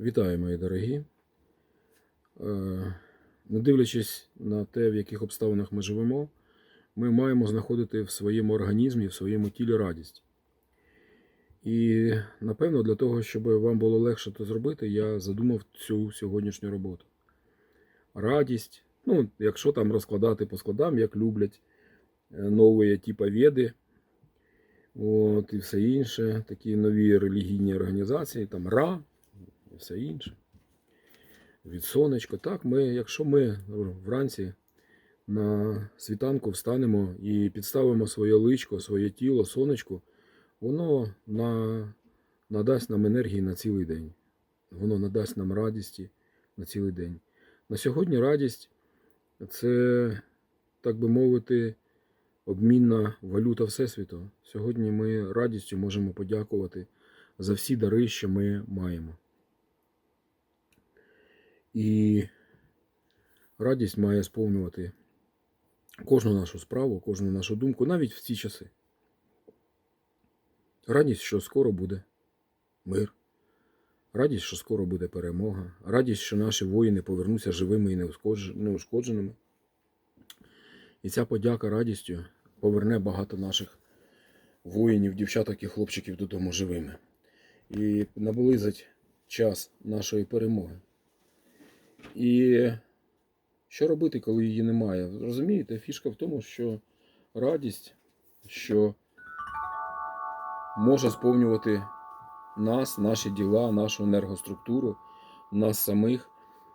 Вітаю, мої дорогі. Е, Не дивлячись на те, в яких обставинах ми живемо, ми маємо знаходити в своєму організмі, в своєму тілі радість. І напевно, для того, щоб вам було легше це зробити, я задумав цю сьогоднішню роботу. Радість, ну, якщо там розкладати по складам, як люблять е, нові типа веди, от, і все інше, такі нові релігійні організації, там Ра і все інше. Від сонечка. Так, ми, якщо ми вранці на світанку встанемо і підставимо своє личко, своє тіло, сонечку, воно на, надасть нам енергії на цілий день. Воно надасть нам радісті на цілий день. На сьогодні радість це, так би мовити, обмінна валюта Всесвіту. Сьогодні ми радістю можемо подякувати за всі дари, що ми маємо. І радість має сповнювати кожну нашу справу, кожну нашу думку, навіть в ці часи. Радість, що скоро буде мир. Радість, що скоро буде перемога. Радість, що наші воїни повернуться живими і неушкодженими. І ця подяка радістю поверне багато наших воїнів, дівчаток і хлопчиків додому живими. І наблизить час нашої перемоги. І що робити, коли її немає? Розумієте, фішка в тому, що радість, що може сповнювати нас, наші діла, нашу енергоструктуру, нас самих,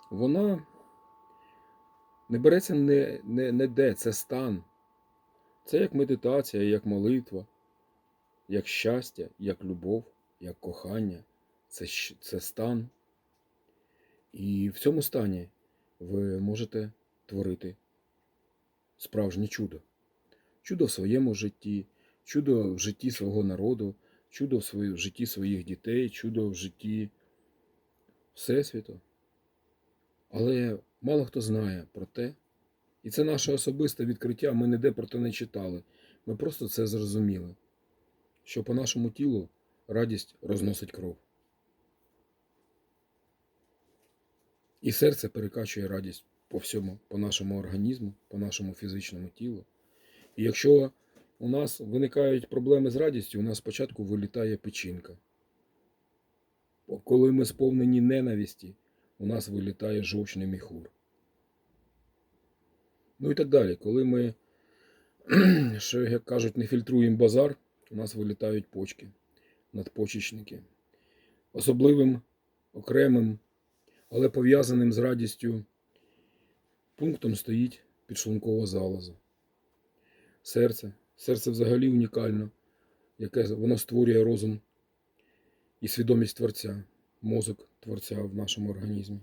вона не береться не, не, не де, це стан. Це як медитація, як молитва, як щастя, як любов, як кохання. Це, це стан. І в цьому стані ви можете творити справжнє чудо. Чудо в своєму житті, чудо в житті свого народу, чудо в житті своїх дітей, чудо в житті Всесвіту. Але мало хто знає про те, і це наше особисте відкриття. Ми ніде про те не читали. Ми просто це зрозуміли, що по нашому тілу радість розносить кров. І серце перекачує радість по всьому, по нашому організму, по нашому фізичному тілу. І якщо у нас виникають проблеми з радістю, у нас спочатку вилітає печінка. Коли ми сповнені ненависті, у нас вилітає жовчний міхур. Ну і так далі. Коли ми, що як кажуть, не фільтруємо базар, у нас вилітають почки, надпочечники. Особливим, окремим але пов'язаним з радістю пунктом стоїть підшлункова залоза. Серце. Серце взагалі унікально, яке воно створює розум і свідомість Творця, мозок Творця в нашому організмі.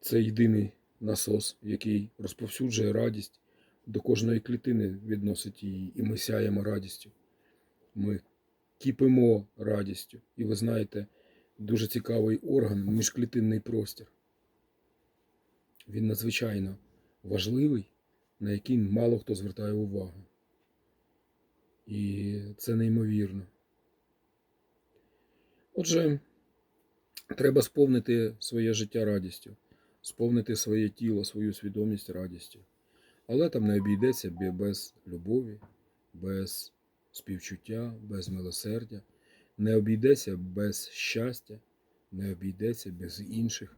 Це єдиний насос, який розповсюджує радість, до кожної клітини відносить її, і ми сяємо радістю. Ми кипимо радістю. І ви знаєте, дуже цікавий орган міжклітинний простір. Він надзвичайно важливий, на який мало хто звертає увагу. І це неймовірно. Отже, треба сповнити своє життя радістю, сповнити своє тіло, свою свідомість радістю. Але там не обійдеться без любові, без співчуття, без милосердя не обійдеться без щастя, не обійдеться без інших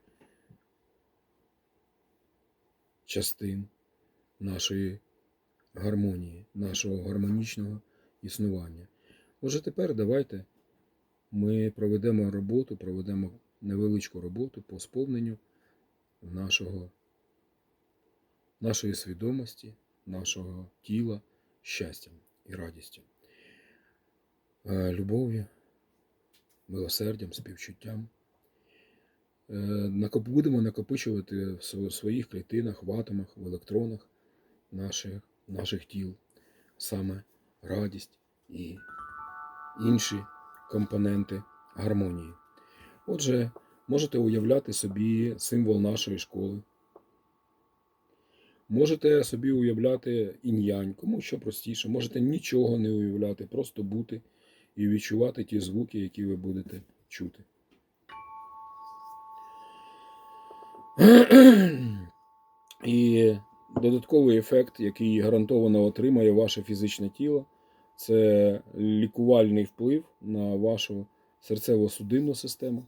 частин нашої гармонії, нашого гармонічного існування. Отже, тепер давайте ми проведемо роботу, проведемо невеличку роботу по сповненню нашого, нашої свідомості, нашого тіла щастям і радістю, Е, любов'ю милосердям, співчуттям. Е, Будемо накопичувати в своїх клітинах, в атомах, в електронах наших, наших тіл саме радість і інші компоненти гармонії. Отже, можете уявляти собі символ нашої школи. Можете собі уявляти інь-янь, кому що простіше. Можете нічого не уявляти, просто бути і відчувати ті звуки, які ви будете чути. І додатковий ефект, який гарантовано отримає ваше фізичне тіло, це лікувальний вплив на вашу серцево-судинну систему.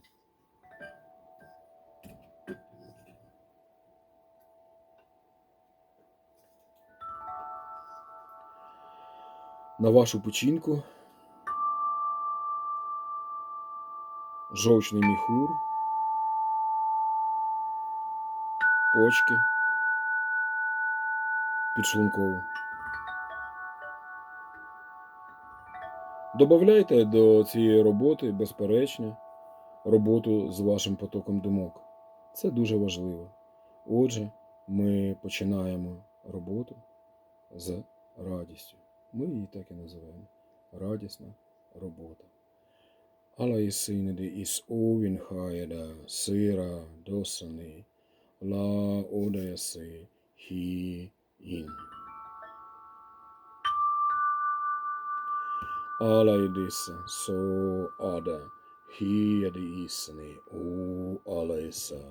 На вашу печінку, жовчний міхур, почки, підшлункову. Добавляйте до цієї роботи, безперечно, роботу з вашим потоком думок. Це дуже важливо. Отже, ми починаємо роботу з радістю. Ми її так і називаємо. Радісна робота. Alaisinde is Ovin Hayada, Sira Dosani, La Odayase, He In. Alaidis, so Ada, He Adi Isne, O Alaisa.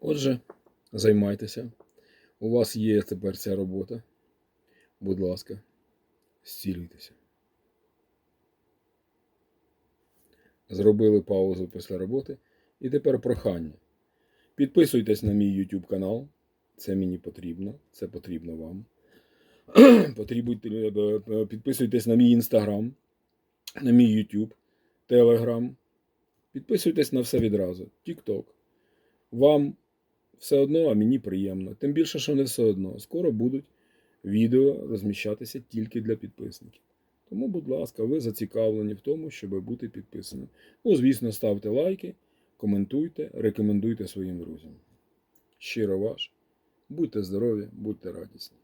Отже, займайтеся. У вас є тепер ця робота. Будь ласка, зцілюйтеся. Зробили паузу після роботи і тепер прохання. Підписуйтесь на мій YouTube канал. Це мені потрібно. Це потрібно вам. Е, підписуйтесь на мій Instagram, на мій YouTube, Telegram. Підписуйтесь на все відразу. TikTok. Вам все одно, а мені приємно. Тим більше, що не все одно. Скоро будуть відео розміщатися тільки для підписників. Тому, будь ласка, ви зацікавлені в тому, щоб бути підписаним. Ну, звісно, ставте лайки, коментуйте, рекомендуйте своїм друзям. Щиро ваш. Будьте здорові, будьте радісні.